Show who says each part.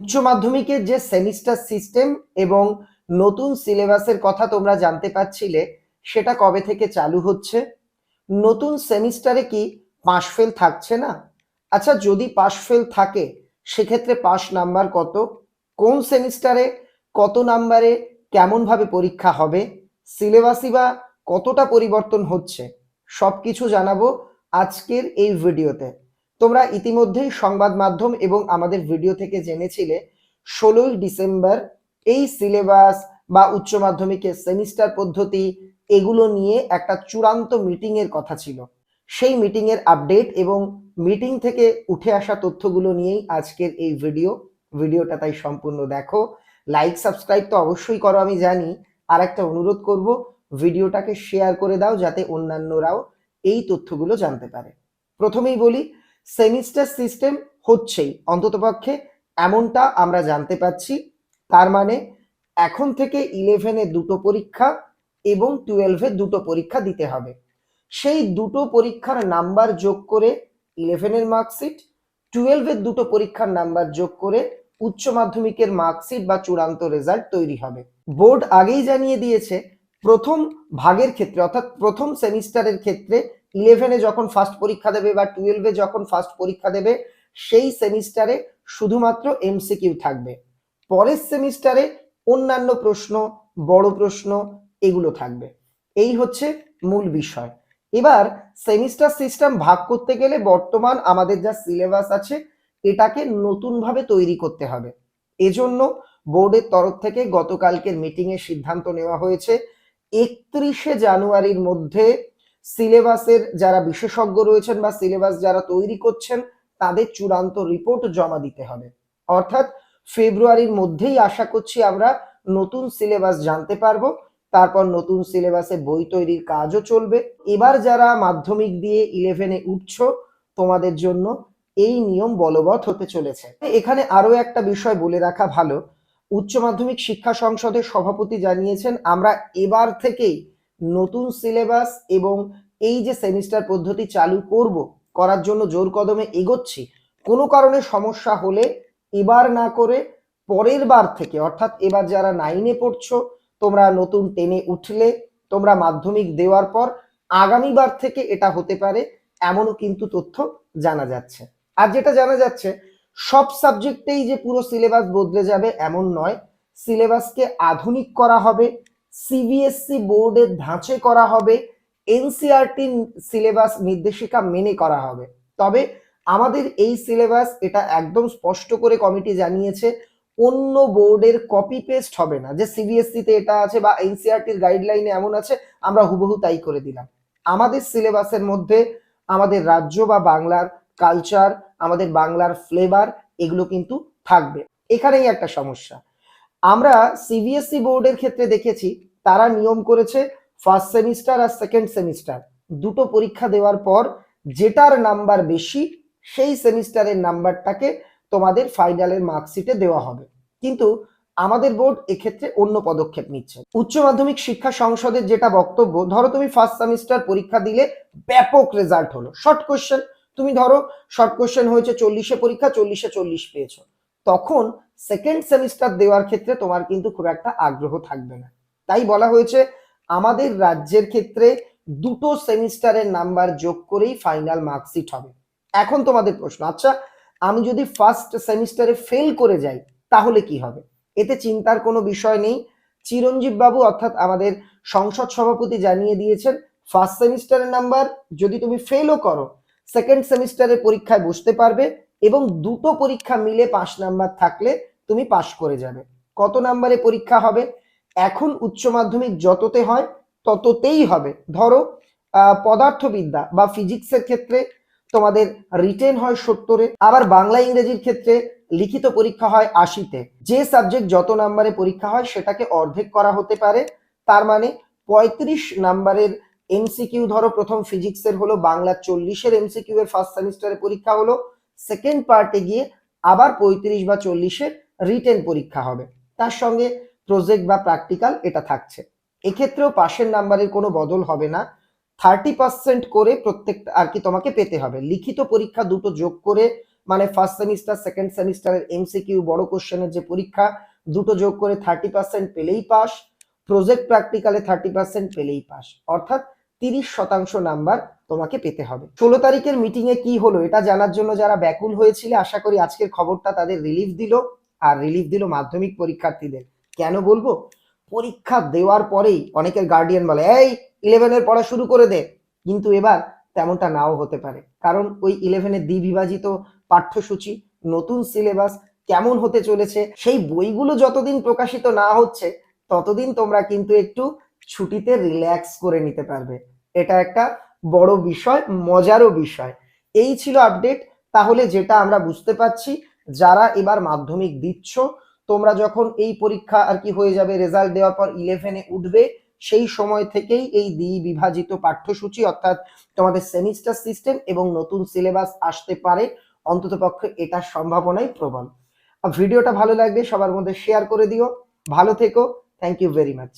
Speaker 1: উচ্চ মাধ্যমিকের যে সেমিস্টার সিস্টেম এবং নতুন সিলেবাসের কথা তোমরা জানতে পারছিলে, সেটা কবে থেকে চালু হচ্ছে? নতুন সেমিস্টারে কি পাশ ফেল থাকছে না? আচ্ছা যদি পাশ ফেল থাকে, সেক্ষেত্রে পাস নাম্বার কত? কোন সেমিস্টারে, কত নাম্বারে, কেমনভাবে পরীক্ষা হবে? সিলেবাসই বা কতটা পরিবর্তন হচ্ছে? সব কিছু জানাব আজকের এই ভিডিওতে। তোমরা ইতিমধ্যেই সংবাদ মাধ্যম এবং আমাদের ভিডিও থেকে জেনেছিলে, ষোলোই ডিসেম্বর এই সিলেবাস বা উচ্চ মাধ্যমিকের সেমিস্টার পদ্ধতি, এগুলো নিয়ে একটা চূড়ান্ত মিটিং এর কথা ছিল। সেই মিটিং এর আপডেট এবং মিটিং থেকে উঠে আসা তথ্যগুলো নিয়েই আজকের এই ভিডিও। ভিডিওটা তাই সম্পূর্ণ দেখো। লাইক, সাবস্ক্রাইব তো অবশ্যই করো, আমি জানি। আর একটা অনুরোধ করব, ভিডিওটাকে শেয়ার করে দাও যাতে অন্যান্যরাও এই তথ্যগুলো জানতে পারে। প্রথমেই বলি সেমিস্টার সিস্টেম হচ্ছেই। অন্ততপক্ষে এমনটা আমরা জানতে পাচ্ছি তার মানে এখন থেকে ইলেভেনে দুটো পরীক্ষা এবং টুয়েলভে দুটো পরীক্ষা দিতে হবে। সেই দুটো পরীক্ষার নাম্বার যোগ করে ইলেভেনের মার্কশিট টুয়েলভের দুটো পরীক্ষার নাম্বার যোগ করে উচ্চ মাধ্যমিকের মার্কশিট বা চূড়ান্ত রেজাল্ট তৈরি হবে। বোর্ড আগেই জানিয়ে দিয়েছে, প্রথম ভাগের ক্ষেত্রে অর্থাৎ প্রথম সেমিস্টারের ক্ষেত্রে ইলেভেনে যখন ফার্স্ট পরীক্ষা দেবে বা টুয়েলভে যখন ফার্স্ট পরীক্ষা দেবে, সেই সেমিস্টারে শুধুমাত্র এমসিকিউ থাকবে। পরের সেমিস্টারে অন্যান্য প্রশ্ন, বড় প্রশ্ন, এগুলো থাকবে। এই হচ্ছে মূল বিষয়। এবার সেমিস্টার সিস্টেম ভাগ করতে গেলে বর্তমান আমাদের যা সিলেবাস আছে, এটাকে নতুনভাবে তৈরি করতে হবে। এজন্য বোর্ডের তরফ থেকে গতকালকের মিটিংয়ে সিদ্ধান্ত নেওয়া হয়েছে, একত্রিশে জানুয়ারির মধ্যে সিলেবাসের যারা বিশেষজ্ঞ রয়েছেন বা সিলেবাস যারা তৈরি করছেন, তাদের চূড়ান্ত রিপোর্ট জমা দিতে হবে। অর্থাৎ ফেব্রুয়ারির মধ্যেই আশা করছি আমরা নতুন সিলেবাস জানতে পারব, তারপর নতুন সিলেবাসে বই তৈরির কাজও চলবে। এবার যারা মাধ্যমিক দিয়ে ইলেভেনে উঠছ, তোমাদের জন্য এই নিয়ম বলবৎ হতে চলেছে। এখানে আরও একটা বিষয় বলে রাখা ভালো। উচ্চ মাধ্যমিক শিক্ষা সংসদের সভাপতি জানিয়েছেন, আমরা এবার থেকেই নতুন সিলেবাস এবং এই যে সেমিস্টার পদ্ধতি চালু করব, করার জন্য জোর কদমে এগোচ্ছি, কোনো কারণে সমস্যা হলে এবার না করে পরের বার থেকে, অর্থাৎ এবার যারা নাইনে পড়ছো, তোমরা নতুন টেনে উঠলে, তোমরা মাধ্যমিক দেওয়ার পর আগামীবার থেকে এটা হতে পারে, এমনও কিন্তু তথ্য জানা যাচ্ছে। আর যেটা জানা যাচ্ছে, সব সাবজেক্টেই যে পুরো সিলেবাস বদলে যাবে এমন নয় সিলেবাসকে আধুনিক করা হবে সিবিএসসি বোর্ডের ধাঁচে করা হবে এনসিআরটি সিলেবাস নির্দেশিকা মেনে করা হবে। তবে আমাদের এই সিলেবাস এটা একদম স্পষ্ট করে কমিটি জানিয়েছে, অন্য বোর্ডের কপি পেস্ট হবে না। যে সিবিএসসি তে এটা আছে বা এনসিআরটির গাইডলাইনে এমন আছে, আমরা হুবহু তাই করে দিলাম। আমাদের সিলেবাসের মধ্যে আমাদের রাজ্য বা বাংলার কালচার আমাদের বাংলার ফ্লেভার এগুলো কিন্তু থাকবে। এখানেই একটা সমস্যা। আমরা সিবিএসই বোর্ডের ক্ষেত্রে দেখেছি, তারা নিয়ম করেছে ফার্স্ট সেমিস্টার আর সেকেন্ড সেমিস্টার দুটো পরীক্ষা দেওয়ার পর যেটার নাম্বার বেশি, সেই সেমিস্টারের নাম্বারটাকে তোমাদের ফাইনালের মার্কশিটে দেওয়া হবে। কিন্তু আমাদের বোর্ড এক্ষেত্রে অন্য পদক্ষেপ নিচ্ছে। উচ্চ মাধ্যমিক শিক্ষা সংসদের যেটা বক্তব্য, ধরো তুমি ফার্স্ট সেমিস্টার পরীক্ষা দিলে ব্যাপক রেজাল্ট হলো। শর্ট কোশ্চেন তুমি ধরো শর্ট কোশ্চেন হয়েছে চল্লিশে পরীক্ষা, চল্লিশে চল্লিশ পেয়েছ। তখন সেকেন্ড সেমিস্টার দেওয়ার ক্ষেত্রে তোমার কিন্তু খুব একটা আগ্রহ থাকবে না। তাই বলা হয়েছে, আমাদের রাজ্যের ক্ষেত্রে দুটো সেমিস্টারের নাম্বার যোগ করেই ফাইনাল মার্কশিট হবে। এখন তোমাদের প্রশ্ন আচ্ছা আমি যদি ফার্স্ট সেমিস্টারে ফেল করে যাই, তাহলে কি হবে? এতে চিন্তার কোনো বিষয় নেই। চিরঞ্জীব বাবু অর্থাৎ আমাদের সংসদ সভাপতি জানিয়ে দিয়েছেন ফার্স্ট সেমিস্টারের নাম্বার যদি তুমি ফেলও করো সেকেন্ড সেমিস্টারের পরীক্ষায় বসতে পারবে এবং দুটো পরীক্ষা মিলে পাঁচ নাম্বার থাকলে তুমি পাশ করে যাবে। কত নাম্বারে পরীক্ষা হবে? এখন উচ্চ মাধ্যমিক যততে হয় তততেই হবে। ধরো পদার্থবিদ্যা বা ফিজিক্সের ক্ষেত্রে তোমাদের রিটেন হয় সত্তরে, আবার বাংলা ইংরেজির ক্ষেত্রে লিখিত পরীক্ষা হয় আশিতে। যে সাবজেক্ট যত নাম্বারে পরীক্ষা হয় সেটাকে অর্ধেক করা হতে পারে। তার মানে পঁয়ত্রিশ নাম্বারের এমসিকিউ, ধরো প্রথম ফিজিক্সের হলো, বাংলা চল্লিশের এমসিকিউ এর ফার্স্ট সেমিস্টারে পরীক্ষা হলো সেকেন্ড পার্টে গিয়ে আবার পঁয়ত্রিশ বা চল্লিশের রিটেন পরীক্ষা হবে। তার সঙ্গে প্রজেক্ট বা প্র্যাকটিক্যাল এটা থাকছে। এক্ষেত্রেও পাশের নাম্বারের কোনো বদল হবে না। থার্টি পার্সেন্ট করে প্রত্যেকটা আর কি তোমাকে পেতে হবে। লিখিত পরীক্ষা দুটো যোগ করে মানে ফার্স্ট সেমিস্টার সেকেন্ড সেমিস্টারের এমসিকিউ বড় কোশ্চেনের যে পরীক্ষা, দুটো যোগ করে থার্টি পার্সেন্ট পেলেই পাস। প্রজেক্ট প্র্যাকটিক্যালে থার্টি পার্সেন্ট পেলেই পাস। অর্থাৎ তিরিশ শতাংশ নাম্বার তোমাকে পেতে হবে। ষোলো তারিখের মিটিং এ কি হলো এটা জানার জন্য যারা ব্যাকুল হয়েছিল, আশা করি আজকের খবরটা তাদের রিলিফ দিল আর রিলিফ দিল মাধ্যমিক পরীক্ষার্থীদের। কেন বলব? পরীক্ষা দেওয়ার পরেই অনেকের গার্ডিয়ান বলে, এই ইলেভেনের পড়া শুরু করে দে। কিন্তু এবার তেমনটা নাও হতে পারে। কারণ ওই ইলেভেনের দ্বিবিভাজিত পাঠ্যসূচি, নতুন সিলেবাস কেমন হতে চলেছে, সেই বইগুলো যতদিন প্রকাশিত না হচ্ছে, ততদিন তোমরা কিন্তু একটু ছুটিতে রিল্যাক্স করে নিতে পারবে। এটা একটা বড় বিষয়, মজারও বিষয়। এই ছিল আপডেট তাহলে যেটা আমরা বুঝতে পারছি, যারা এবার মাধ্যমিক দিচ্ছ, তোমরা যখন এই পরীক্ষা আর কি হয়ে যাবে রেজাল্ট দেওয়ার পর ইলেভেনে উঠবে, সেই সময় থেকেই এই দ্বি বিভাজিত পাঠ্যসূচি, অর্থাৎ তোমাদের সেমিস্টার সিস্টেম এবং নতুন সিলেবাস আসতে পারে। অন্ততপক্ষে এটার সম্ভাবনাই প্রবল। ভিডিওটা ভালো লাগবে সবার মধ্যে শেয়ার করে দিও। ভালো থেকো। Thank you very much